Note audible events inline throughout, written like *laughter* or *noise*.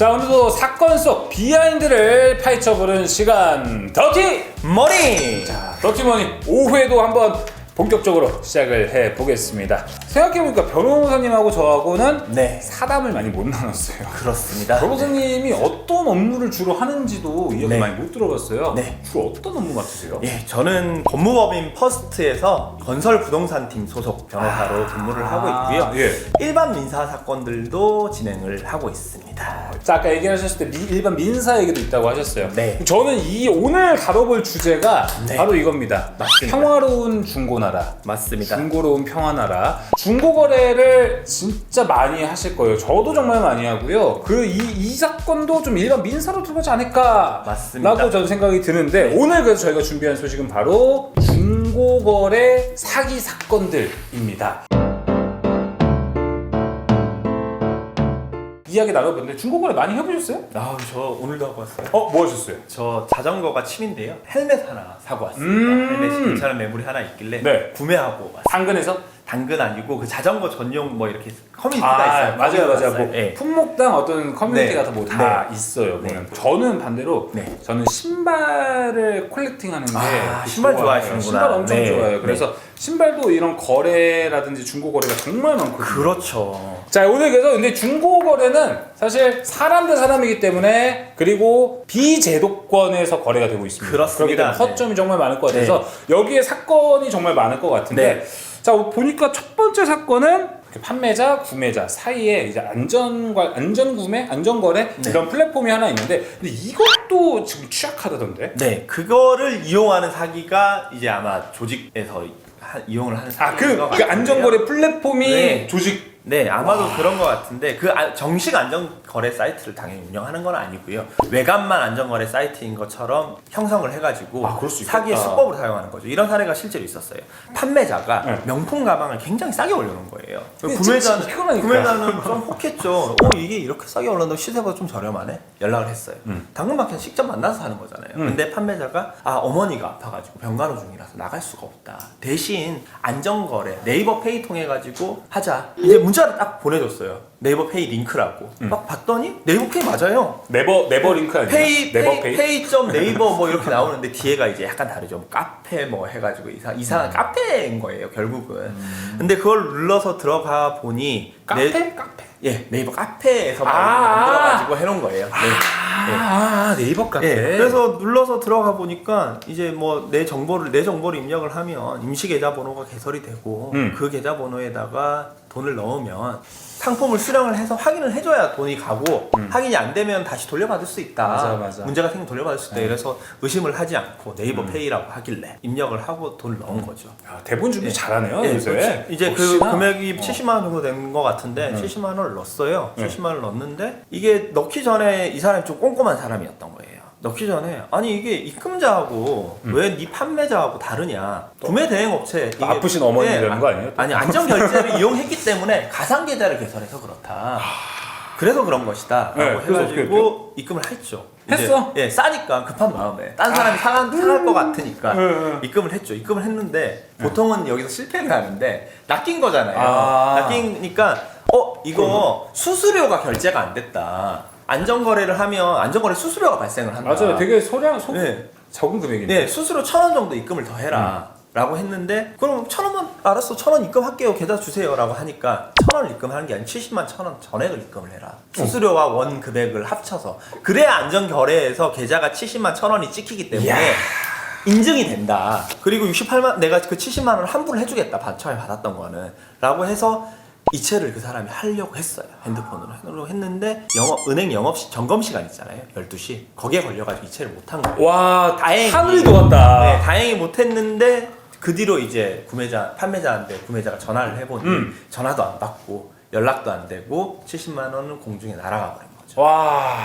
자 오늘도 사건 속 비하인드를 파헤쳐보는 시간 더티 머리! 자 더티 머니 5회도 한번 본격적으로 시작을 해보겠습니다 생각해보니까 변호사님하고 저하고는 네, 사담을 많이 못 나눴어요 그렇습니다. 변호사님이 어떤 업무를 주로 하는지도 이야기 네. 많이 못 들어봤어요 네. 주로 어떤 업무 맡으세요? 예, 저는 법무법인 퍼스트에서 건설 부동산 팀 소속 변호사로 근무를 하고 있고요. 예. 일반 민사 사건들도 진행을 하고 있습니다. 자 아까 얘기하셨을 때 미- 일반 민사 얘기도 있다고 하셨어요. 네. 저는 이 오늘 다뤄볼 주제가 네. 바로 이겁니다. 맞습니다. 평화로운 중고나라. 맞습니다. 중고로운 평화나라. 중고거래를 진짜 많이 하실 거예요. 저도 정말 많이 하고요. 그 이 이 사건도 좀 일반 민사로 들어가지 않을까? 맞습니다. 라고 저는 생각이 드는데 오늘 그래서 저희가 준비한 소식은 바로 중고거래 사기 사건들입니다. 이야기 나눠봤는데 중고거래 많이 해보셨어요? 아, 저 오늘도 하고 왔어요. 어, 뭐 하셨어요? 저 자전거가 취미인데요. 헬멧 하나 사고 왔습니다. 음. 헬멧이 괜찮은 매물이 하나 있길래 네. 구매하고 왔어요. 당근에서? 당근 아니고 그 자전거 전용 뭐 이렇게 커뮤니티가 아, 있어요. 맞아요, 맞아요. 뭐 예. 품목당 어떤 커뮤니티 네. 같은 뭐다 네. 있어요. 네. 보면. 저는 반대로 네. 저는 신발을 콜렉팅하는 게 아, 신발 좋아해요. 좋아하시는구나. 신발 엄청 네. 좋아해요. 그래서 신발도 이런 거래라든지 중고 거래가 정말 많거든요. 그렇죠. 자 오늘 그래서 근데 중고 거래는 사실 사람 대 사람이기 때문에 그리고 비제도권에서 거래가 되고 있습니다. 그렇습니다. 그렇기 때문에 네. 허점이 정말 많을 것 같아서 여기에 사건이 정말 많을 것 같은데 네. 자 보니까 첫 번째 사건은 판매자, 구매자 사이에 이제 안전과 안전 구매, 안전 거래 네. 이런 플랫폼이 하나 있는데 근데 이것도 지금 취약하다던데. 네, 그거를 이용하는 사기가 이제 아마 조직에서 하- 이용을 하는 아, 그, 그 같은데요. 안전 거래 플랫폼이 네. 조직 네, 아마도 그런 것 같은데 그 아- 정식 안전거래 사이트를 당연히 운영하는 건 아니고요. 외관만 안전거래 사이트인 것처럼 형성을 해가지고 아, 그럴 수 있겠다. 사기의 수법을 사용하는 거죠. 이런 사례가 실제로 있었어요. 판매자가 네. 명품 가방을 굉장히 싸게 올려놓은 거예요. 근데 구매자는 진짜 이거라니까. 구매자는 좀 *laughs* 혹했죠. 어 이게 이렇게 싸게 올랐는데 시세보다 좀 저렴하네. 연락을 했어요. 음. 당근마켓 직접 만나서 하는 거잖아요. 음. 근데 판매자가 아 어머니가 아파가지고 병간호 중이라서 나갈 수가 없다. 대신 안전거래 네이버 페이 통해 가지고 하자. 이제 문자 를 딱 보내줬어요. 네이버 페이 링크라고. 음. 막 봤더니 네이버 페이 맞아요. 네버 네버 링크 아니에요? 페이 네버 페이 페이. 페이 점 *laughs* 네이버 뭐 이렇게 나오는데 뒤에가 이제 약간 다르죠. 뭐 카페 뭐 해가지고 이상 이상한 음. 카페인 거예요 결국은. 근데 그걸 눌러서 들어가 보니 카페? 네, 카페. 예 네이버 카페에서 아. 만들어가지고 해놓은 거예요. 네. 네. 아, 네이버 카페. 예, 그래서 눌러서 들어가 보니까 이제 뭐 내 정보를 내 정보를 입력을 하면 임시 계좌 번호가 개설이 되고 음. 그 계좌 번호에다가 돈을 넣으면 상품을 수령을 해서 확인을 해줘야 돈이 가고 확인이 안 되면 다시 돌려받을 수 있다. 음. 맞아, 맞아. 문제가 생기면 돌려받을 수 있다. 네. 이래서 의심을 하지 않고 네이버 음. 페이라고 하길래 입력을 하고 돈을 넣은 거죠. 야, 대본 준비 예. 잘하네요 예, 요새. 그렇지. 이제 그 역시나. 금액이 어. 70만 원 정도 된 것 같은데 음. 70만 원을 넣었어요. 네. 70만 원을 넣었는데 이게 넣기 전에 이 사람이 좀 꼼꼼한 사람이었던 거예요. 넣기 전에 아니 이게 입금자하고 음. 왜네 판매자하고 다르냐? 구매 대행 업체 또 아프신 어머니라는 거 아니에요? 또? 아니 안전 결제를 이용했기 때문에 가상 계좌를 개설해서 그렇다. 그래서 그런 것이다. 네, 라고 그래서 어떻게 해가지고 입금을 했죠. 이제, 했어? 예, 싸니까 급한 마음에. 다른 사람이 상한, 상할 것 같으니까. 응, 응. 입금을 했죠. 입금을 했는데 보통은 여기서 실패를 하는데 낚인 거잖아요. 아. 낚이니까 어 이거 수수료가 결제가 안 됐다. 안전거래를 하면 안전거래 수수료가 발생을 한다. 맞아요. 되게 소량 소, 네, 적은 금액인데. 네 수수료 천 원 정도 입금을 더 해라. 라고 했는데 그럼 천 원만 알았어 천 원 입금할게요 계좌 주세요라고 하니까 천 원을 입금하는 게 아니라 70만 천 원 전액을 입금을 해라 수수료와 원 금액을 합쳐서 그래야 안전거래에서 계좌가 70만 천 원이 찍히기 때문에 이야. 인증이 된다. 그리고 68만 내가 그 70만 원을 환불을 해주겠다. 바- 처음에 받았던 거는 라고 해서 이체를 그 사람이 하려고 했어요. 핸드폰으로 하려고 했는데 영업 은행 영업 시 점검 시간 있잖아요. 12시 거기에 걸려 가지고 이체를 못 한 거예요. 와, 다행히. 하늘이 도왔다. 네, 다행히 못 했는데 그 뒤로 이제 구매자 판매자한테 구매자가 전화를 해보니 음. 전화도 안 받고 연락도 안 되고 70만 원은 공중에 날아가 버린 거죠. 와.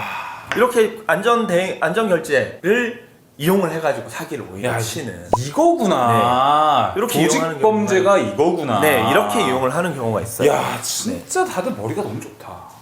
이렇게 안전 대행 안전 결제를 이용을 해가지고 사기를 오히려 야, 치는 이거구나. 네. 이렇게 조직 이용하는 범죄가 이거구나. 네 이렇게 이용을 하는 경우가 있어요. 야, 진짜 다들 머리가 너무 좋다.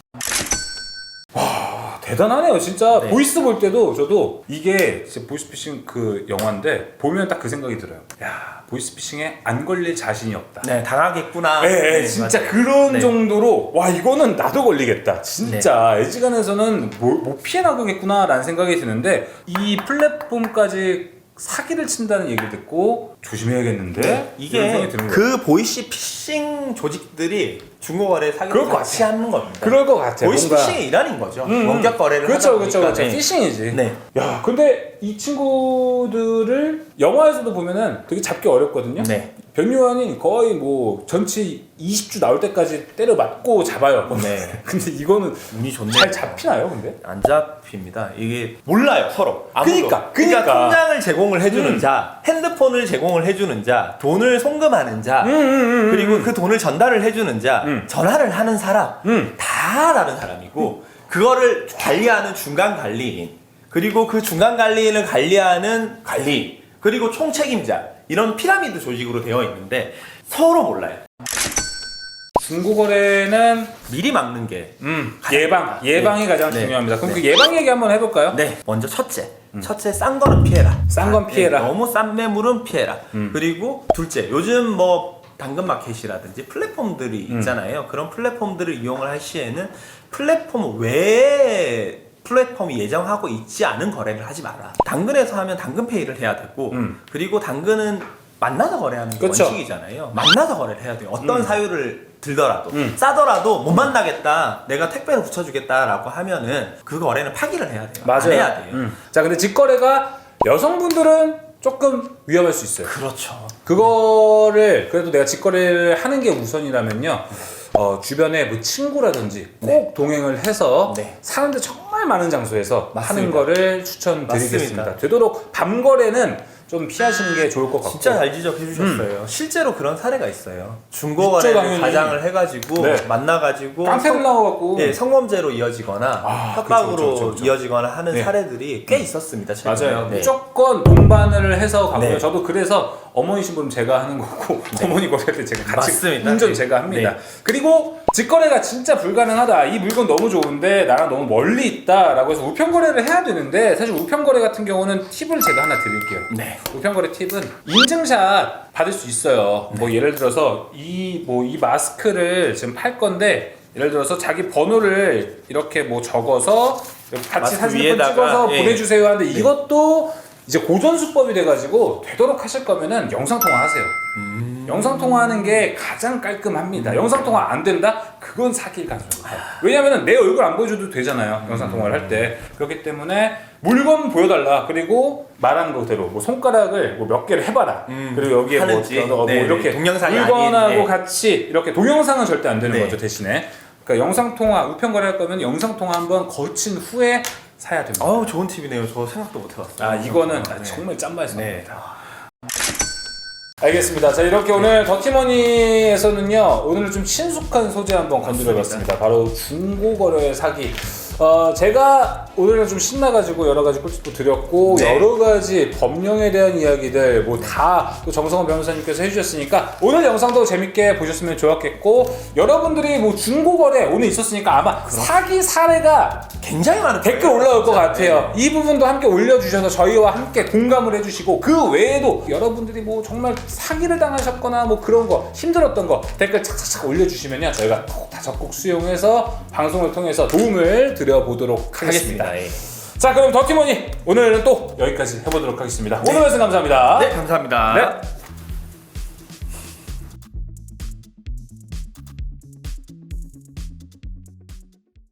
와, 대단하네요 진짜 네. 보이스 볼 때도 저도 이게 진짜 보이스피싱 그 영화인데 보면 딱 그 생각이 들어요 야 보이스피싱에 안 걸릴 자신이 없다 네, 당하겠구나. 예, 예, 네, 진짜 맞아요. 그런 네. 정도로 와 이거는 나도 걸리겠다 진짜 애지간해서는 뭐, 못 피해 나가겠구나라는 생각이 드는데 이 플랫폼까지 사기를 친다는 얘기를 듣고 조심해야겠는데 이런 이게 생각이 드는 거예요 그 보이시 피싱 조직들이 중고거래 사기를 그럴 것 같이 하는 겁니다. 그럴 것 같아요 보이시 뭔가 피싱의 일환인 거죠. 음, 음. 원격 거래를 그렇죠 하다 그렇죠 보니까. 그렇죠 네. 피싱이지 네. 야 근데 이 친구들을 영화에서도 보면은 되게 잡기 어렵거든요 네. 변요한이 거의 뭐 전체 20주 나올 때까지 때려 맞고 잡아요 네. *laughs* 근데 이거는 운이 좋네요. 잘 잡히나요 근데? 안 잡힙니다. 이게 몰라요 서로. 아무도. 그니까, 그니까. 통장을 제공을 해주는 음. 자, 핸드폰을 제공을 해주는 자, 돈을 송금하는 자, 음, 그리고 그 돈을 전달을 해주는 자, 음. 전화를 하는 사람, 음. 다 다른 사람이고 그거를 관리하는 중간 관리인, 그리고 그 중간 관리인을 관리하는 관리, 그리고 총책임자 이런 피라미드 조직으로 되어 있는데 서로 몰라요. 중고거래는 미리 막는 게 음, 예방, 예방이 가장 네. 중요합니다. 그럼 네. 그 예방 얘기 한번 해볼까요? 네, 먼저 첫째. 첫째 싼 거는 피해라. 싼 건 피해라. 네, 너무 싼 매물은 피해라. 음. 그리고 둘째, 요즘 뭐 당근마켓이라든지 플랫폼들이 음. 있잖아요. 그런 플랫폼들을 이용을 할 시에는 플랫폼 외에 플랫폼이 예정하고 있지 않은 거래를 하지 마라. 당근에서 하면 당근페이를 해야 되고, 음. 그리고 당근은 만나서 거래하는 게. 원칙이잖아요. 만나서 거래를 해야 돼요. 어떤 음. 사유를 들더라도 음. 싸더라도 못 만나겠다. 내가 택배를 붙여주겠다라고 하면은 그 거래는 파기를 해야 돼요. 안 해야 돼요. 음. 자, 근데 직거래가 여성분들은 조금 위험할 수 있어요. 그렇죠. 그거를 그래도 내가 직거래를 하는 게 우선이라면요. 어, 주변에 뭐 친구라든지 꼭 동행을 해서 네. 사람들 정말 많은 장소에서 하는 맞습니다. 거를 추천드리겠습니다. 맞습니다. 되도록 밤 거래는 좀 피하시는 게 좋을 것 같고. 진짜 잘 지적해 주셨어요. 실제로 그런 사례가 있어요. 중고 거래를 당연히. 가장을 해가지고 네. 만나가지고 깡패를 성- 나와갖고. 예, 성범죄로 이어지거나 아, 협박으로 그쵸, 그쵸, 그쵸. 이어지거나 하는 네. 사례들이 꽤 있었습니다. 최근에. 맞아요. 네. 무조건 동반을 해서 가고요. 네. 저도 그래서 어머니 신부름 제가 하는 거고 어머니 거래할 때 제가 같이 맞습니다. 운전 네. 제가 합니다. 네. 그리고 직거래가 진짜 불가능하다. 이 물건 너무 좋은데 나랑 너무 멀리 있다라고 해서 우편 거래를 해야 되는데 사실 우편 거래 같은 경우는 팁을 제가 하나 드릴게요. 네. 우편 거래 팁은 인증샷 받을 수 있어요. 뭐 예를 들어서 이 뭐 이 마스크를 지금 팔 건데 예를 들어서 자기 번호를 이렇게 뭐 적어서 같이 마스크 사진 위에다가, 찍어서 예. 보내주세요 하는데 이것도 이제 고전 수법이 돼가지고 되도록 하실 거면은 영상 통화하세요. 음. 영상 통화하는 게 가장 깔끔합니다. 영상 통화 안 된다? 그건 사기일 가능성이 높아요. 왜냐면은 내 얼굴 안 보여줘도 되잖아요. 영상 통화를 할 때. 그렇기 때문에 물건 보여달라. 그리고 말한 거대로 뭐 손가락을 뭐 몇 개를 해봐라. 음, 그리고 여기에 뭐, 하는지. 어, 뭐 네, 네. 이렇게 동영상이 물건하고 아닌, 네. 같이 이렇게 동영상은 절대 안 되는 네. 거죠 대신에. 그러니까 영상 통화 우편 거래할 거면 영상 통화 한번 거친 후에 사야 됩니다. 어우 좋은 팁이네요. 저 생각도 못 해봤어요. 아 이거는 네. 정말 짠맛이 네. 알겠습니다. 자 이렇게 오늘 더티머니에서는요 오늘 좀 친숙한 소재 한번 건드려봤습니다. 바로 중고거래 사기. 어, 제가 오늘은 좀 신나가지고 여러 가지 꿀팁도 드렸고 네. 여러 가지 법령에 대한 이야기들 뭐다또 정성원 변호사님께서 해주셨으니까 오늘 영상도 재밌게 보셨으면 좋았겠고 여러분들이 뭐 중고거래 오늘 있었으니까 아마 사기 사례가 굉장히 많은 댓글 올라올 것 같아요. 이 부분도 함께 올려주셔서 저희와 함께 공감을 해주시고 그 외에도 여러분들이 뭐 정말 사기를 당하셨거나 뭐 그런 거 힘들었던 거 댓글 착착착 올려주시면요 저희가 꼭 다 적극 수용해서 방송을 통해서 도움을 드려보도록 하겠습니다. 하겠습니다. 예. 자 그럼 더티머니 오늘은 또 여기까지 해보도록 하겠습니다. 오늘 말씀 감사합니다. 네 감사합니다. 네.